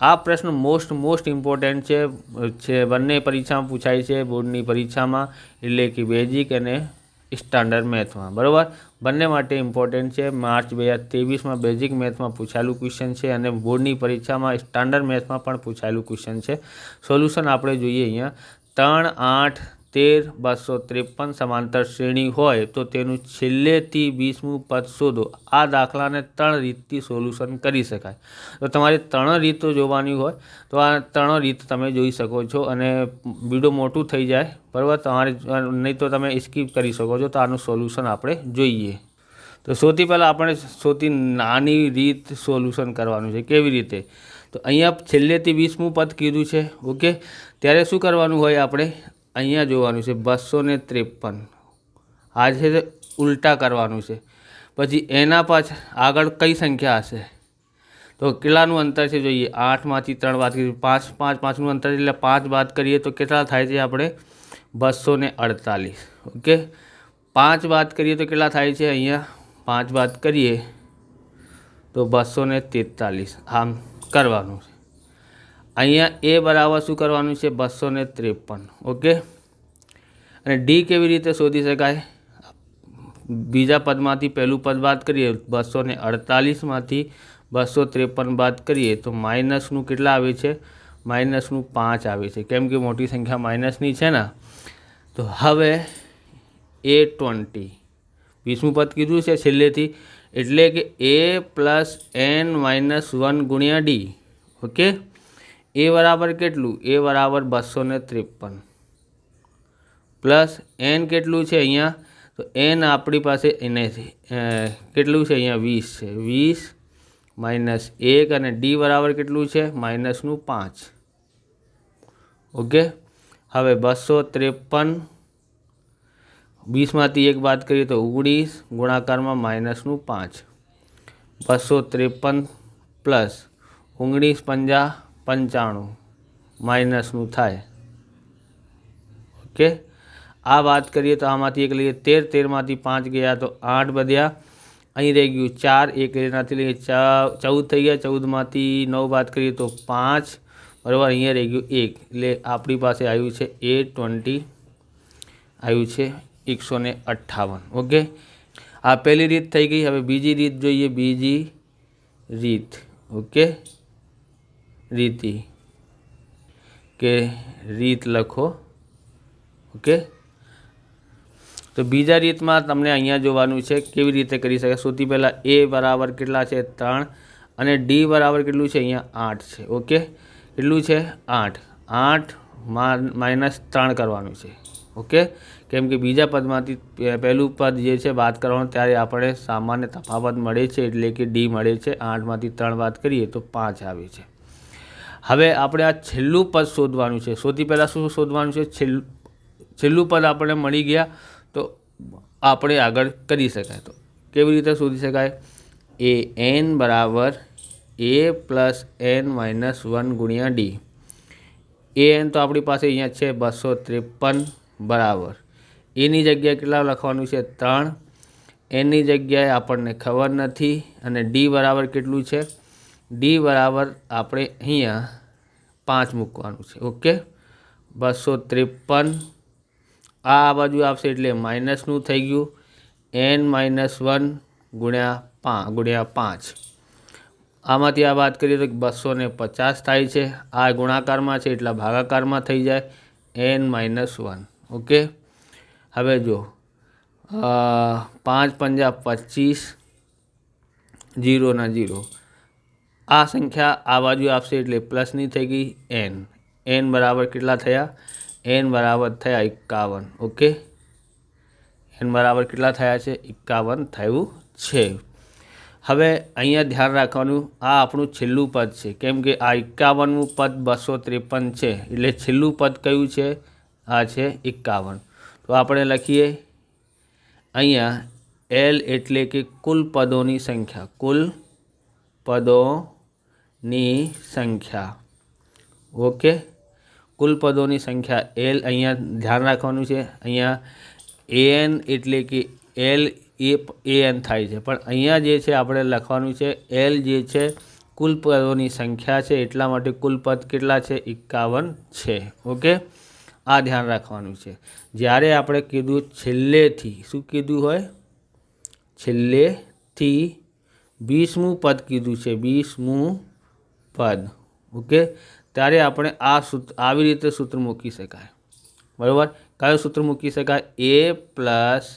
આ પ્રશ્ન most most important છે છે, બંને પરીક્ષામાં પૂછાય છે, બોર્ડની પરીક્ષામાં, એટલે કે બેઝિક અને સ્ટાન્ડર્ડ મેથમાં બરાબર? બંને માટે ઇમ્પોર્ટન્ટ છે, માર્ચ બે હજાર ત્રેવીસમાં બેઝિક મેથમાં પૂછાયેલું ક્વેશ્ચન છે અને બોર્ડની પરીક્ષામાં સ્ટાન્ડર્ડ મેથમાં પણ પૂછાયેલું ક્વેશ્ચન છે. સોલ્યુશન આપણે જોઈએ અહીંયા. ત્રણ, આઠ તેર બસો ત્રેપન સમાંતર શ્રેણી હોય તો તેનું છેલ્લેથી વીસમું પદ શોધો. આ દાખલાને ત્રણ રીતથી સોલ્યુશન કરી શકાય. તો તમારે ત્રણ રીતો જોવાની હોય તો આ ત્રણ રીત તમે જોઈ શકો છો અને વીડિયો મોટું થઈ જાય. બરાબર? તમારે નહીં તો તમે સ્કીપ કરી શકો છો. તો આનું સોલ્યુશન આપણે જોઈએ. તો સૌથી પહેલાં આપણે સૌથી નાની રીત સોલ્યુશન કરવાનું છે. કેવી રીતે? તો અહીંયા છેલ્લેથી વીસમું પદ કીધું છે. ઓકે? ત્યારે શું કરવાનું હોય આપણે? અહીંયા જોવાનું છે બસો ને ત્રેપન. આ છે ઉલટા કરવાનું છે. પછી એના પાછળ આગળ કઈ સંખ્યા હશે? તો કેટલાનું અંતર છે જોઈએ? આઠમાંથી ત્રણ વાત કરીએ, પાંચ પાંચ, પાંચનું અંતર એટલે પાંચ વાત કરીએ તો કેટલા થાય છે આપણે? બસો ને અડતાલીસ. ઓકે? પાંચ વાત કરીએ તો કેટલા થાય છે અહીંયા? પાંચ વાત કરીએ તો બસો ને તેતાલીસ. આમ કરવાનું છે. અહીંયા એ બરાબર શું કરવાનું છે? બસો ને ત્રેપન. ઓકે? અને ડી કેવી રીતે શોધી શકાય? બીજા પદમાંથી પહેલું પદ બાદ કરીએ, બસો ને અડતાલીસમાંથી બસો ત્રેપન બાદ કરીએ, તો માઇનસનું કેટલા આવે છે? માઇનસનું પાંચ આવે છે. કેમ કે મોટી સંખ્યા માઇનસની છે ને? તો હવે એ ટ્વેન્ટી. વીસમું પદ કીધું છે છેલ્લેથી, એટલે કે A plus N minus one ગુણ્યા ડી. ઓકે? એ બરાબર કેટલું? એ બરાબર બસો ને ત્રેપન. પ્લસ એન કેટલું છે અહીંયા? તો એન આપણી પાસે એને કેટલું છે અહીંયા? વીસ છે. વીસ માઇનસ એક અને ડી બરાબર કેટલું છે? માઇનસનું પાંચ. ઓકે? હવે બસો ત્રેપન. વીસમાંથી એક વાત કરીએ તો ઓગણીસ, ગુણાકારમાં માઇનસનું પાંચ. બસો ત્રેપન પ્લસ ઓગણીસ પંજા પંચાણું માઇનસનું થાય. ઓકે? આ વાત કરીએ તો આમાંથી એક લઈએ તેર, તેરમાંથી પાંચ ગયા તો આઠ વધ્યા. અહીં રહી ગયું ચાર, એક એનાથી લઈએ ચૌદ થઈ ગયા. ચૌદમાંથી નવ વાત કરીએ તો પાંચ, બરાબર, અહીંયા રહી ગયું એક. એટલે આપણી પાસે આવ્યું છે એ ટ્વેન્ટી, આવ્યું છે એકસો ને અઠ્ઠાવન. ઓકે? આ પહેલી રીત થઈ ગઈ. હવે બીજી રીત જોઈએ, બીજી રીત. ઓકે? રીતિ કે રીત લખો, ઓકે? તો બીજા રીતમાં તમને અહીંયા જોવાનું છે કેવી રીતે કરી શકાય. સૌથી પહેલાં એ બરાબર કેટલા છે? ત્રણ. અને ડી બરાબર કેટલું છે? અહીંયા આઠ છે, ઓકે? કેટલું છે? આઠ. આઠ માઇનસ ત્રણ કરવાનું છે, ઓકે? કેમ કે બીજા પદમાંથી પહેલું પદ જે છે વાત કરવાનું, ત્યારે આપણે સામાન્ય તફાવત મળે છે એટલે કે ડી મળે છે. આઠમાંથી ત્રણ વાત કરીએ તો પાંચ આવે છે. હવે આપણે આ છેલ્લું પદ શોધવાનું છે. સૌથી પહેલાં શું શોધવાનું છે? છેલ્લું છેલ્લું પદ આપણે મળી ગયા, તો આપણે આગળ કરી શકાય તો. કેવી રીતે શોધી શકાય? એ એન બરાબર A plus N minus one ગુણ્યા ડી. એ એન તો આપણી પાસે અહીંયા છે બસો ત્રેપન બરાબર. એની જગ્યાએ કેટલા લખવાનું છે? ત્રણ. એની જગ્યાએ આપણને ખબર નથી અને ડી બરાબર કેટલું છે? ડી બરાબર આપણે અહીંયા પાંચ મૂકવાનું છે, ઓકે? બસો ત્રેપન. આ બાજુ આવશે એટલે માઇનસનું થઈ ગયું. એન માઇનસ વન ગુણ્યા પાંચ ગુણ્યા પાંચ. આમાંથી આ વાત કરીએ તો બસો ને પચાસ થાય છે. આ ગુણાકારમાં છે એટલા ભાગાકારમાં થઈ જાય. N minus one okay? હવે જો પાંચ પંજા પચીસ જીરોના જીરો. આ સંખ્યા આ બાજુ આપશે એટલે પ્લસની થઈ ગઈ એન એન બરાબર કેટલા થયા? એન બરાબર થયા એકાવન. ઓકે? એન બરાબર કેટલા થયા છે? એકાવન થયું છે. હવે અહીંયા ધ્યાન રાખવાનું, આ આપણું છેલ્લું પદ છે. કેમ કે આ એકાવનમું પદ બસો ત્રેપન છે. એટલે છેલ્લું પદ કયું છે? આ છે એકાવન. તો આપણે લખીએ, અહીંયા એલ એટલે કે કુલ પદોની સંખ્યા. કુલ પદોની સંખ્યા. ઓકે? કુલ પદોની સંખ્યા એલ અહીંયા ધ્યાન રાખવાનું છે. અહીંયા એન એટલે કે એલ એ એન થાય છે. પણ અહીંયા જે છે આપણે લખવાનું છે એલ જે છે કુલ પદોની સંખ્યા છે એટલા માટે કુલ પદ કેટલા છે? એકાવન છે. ઓકે? આ ધ્યાન રાખવાનું છે. જ્યારે આપણે કીધું છેલ્લેથી, શું કીધું હોય? છેલ્લેથી વીસમું પદ કીધું છે. વીસમું પદ ઓકે? ત્યારે આપણે આ સૂત્ર, આવી રીતે સૂત્ર મૂકી શકાય. બરાબર? કયું સૂત્ર મૂકી શકાય? A plus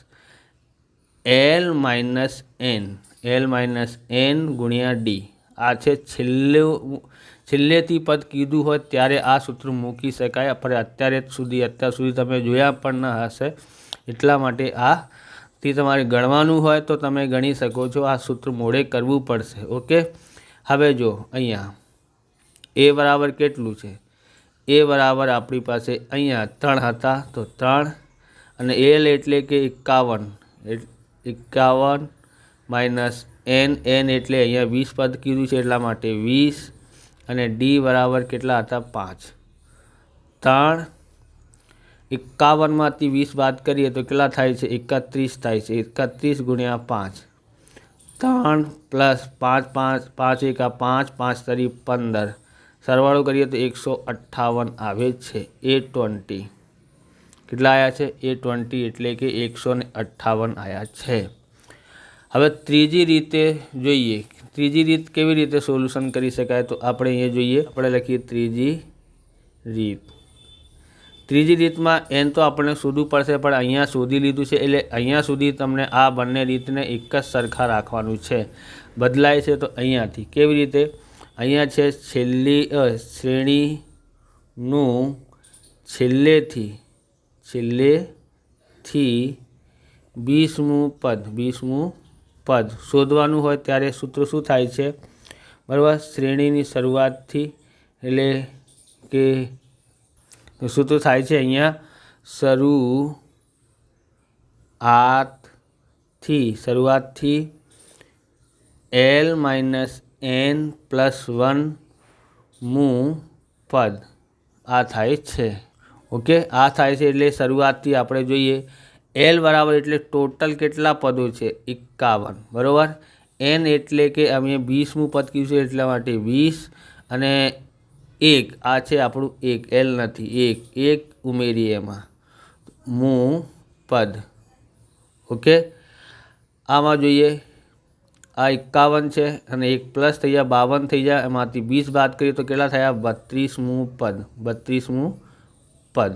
L minus N L minus N ગુણ્યા ડી આ છે છેલ્લું, છેલ્લેથી પદ કીધું હોય ત્યારે આ સૂત્ર મૂકી શકાય. પણ અત્યારે સુધી, અત્યાર સુધી તમે જોયા પણ ન હશે. એટલા માટે આ તે તમારે ગણવાનું હોય તો તમે ગણી શકો છો. આ સૂત્ર મોડે કરવું પડશે. ઓકે? હવે જો, અહીંયા. એ બરાબર કેટલું છે? એ બરાબર આપણી પાસે અહીંયા ત્રણ હતા, તો ત્રણ. અને એલ એટલે કે એકાવન. એકાવન માઇનસ એન એન એટલે અહીંયા વીસ પદ કીધું છે એટલા માટે વીસ. અને ડી બરાબર કેટલા હતા? પાંચ. ત્રણ. એકાવનમાંથી વીસ બાદ કરીએ તો કેટલા થાય છે? એકત્રીસ થાય છે. એકત્રીસ ગુણ્યા પાંચ. ત્રણ પ્લસ પાંચ પાંચ પાંચ, એકા પાંચ પાંચ તરી પંદર. સરવાળો કરીએ તો એકસો અઠ્ઠાવન આવે છે. A twenty. કેટલા આવ્યા છે? એ ટ્વેન્ટી એટલે કે એકસો ને અઠ્ઠાવન આવ્યા છે. હવે ત્રીજી રીતે જોઈએ. ત્રીજી રીત કેવી રીતે સોલ્યુશન કરી શકાય? તો આપણે અહીંયા જોઈએ. આપણે લખીએ ત્રીજી રીત. ત્રીજી રીતમાં એન તો આપણે શોધવું પડશે, પણ અહીંયા શોધી લીધું છે. એટલે અહીંયા સુધી તમને આ બંને રીતને એક જ સરખા રાખવાનું છે. બદલાય છે તો અહીંયાથી. કેવી રીતે? અહીંયા છે છેલ્લી શ્રેણીનું છેલ્લેથી છેલ્લેથી વીસમું પદ વીસમું પદ શોધવાનું હોય ત્યારે સૂત્ર શું થાય છે? બરાબર, શ્રેણીની શરૂઆતથી, એટલે કે સૂત્ર થાય છે અહીંયા શરૂ આતથી શરૂઆતથી L minus N plus one મું પદ. આ થાય છે. ઓકે? આ થાય છે એટલે શરૂઆતથી આપણે જોઈએ. એલ બરાબર એટલે ટોટલ કેટલા પદો છે? એકાવન. બરાબર? એન એટલે કે અમે વીસમું પદ કીધું છે એટલા માટે વીસ. અને એક, આ છે આપણું એક. એલ નથી. એક. એક ઉમેરીએ એમાં. મું પદ. ઓકે? આમાં જોઈએ. આ એકાવન છે અને એક પ્લસ થઈ જાય બાવન થઈ જાય એમાંથી વીસ બાદ કરીએ તો કેટલા થયા? બત્રીસમું પદ. બત્રીસમું પદ.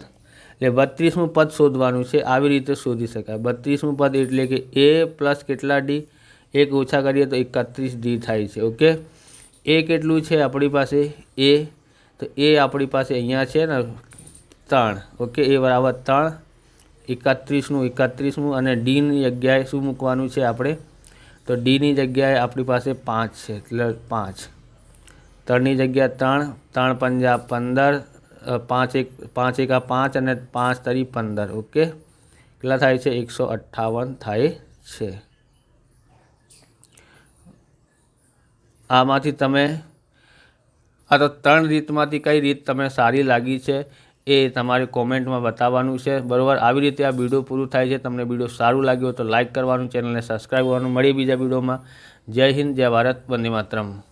એટલે બત્રીસમું પદ શોધવાનું છે. આવી રીતે શોધી શકાય. બત્રીસમું પદ એટલે કે એ પ્લસ કેટલા ડી? એક ઓછા કરીએ તો એકત્રીસ ડી થાય છે. ઓકે? એ કેટલું છે આપણી પાસે? એ. તો એ આપણી પાસે અહીંયા છે ને ત્રણ. ઓકે? એ બરાબર ત્રણ. એકત્રીસનું, એકત્રીસમું અને ડીની જગ્યાએ શું મૂકવાનું છે આપણે? તો ડીની જગ્યાએ આપણી પાસે પાંચ છે, એટલે પાંચ. ત્રણની જગ્યાએ ત્રણ ત્રણ પંજા પંદર પાંચ એક, પાંચ એકા પાંચ અને પાંચ તરી પંદર, ઓકે? કેટલા થાય છે? એકસો અઠ્ઠાવન થાય છે. આમાંથી તમે, આ તો ત્રણ રીતમાંથી કઈ રીત તમે સારી લાગી છે? એ તમારે કોમેન્ટમાં બતાવવાનું છે. બરાબર, આવી રીતે આ વીડિયો પૂરું થાય છે, તમને વીડિયો સારું લાગ્યો તો લાઇક કરવાનું, ચેનલને સબસ્ક્રાઈબ કરવાનું, મળીએ બીજા વિડીયોમાં. જય હિન્દ, જય ભારત, વંદે માતરમ.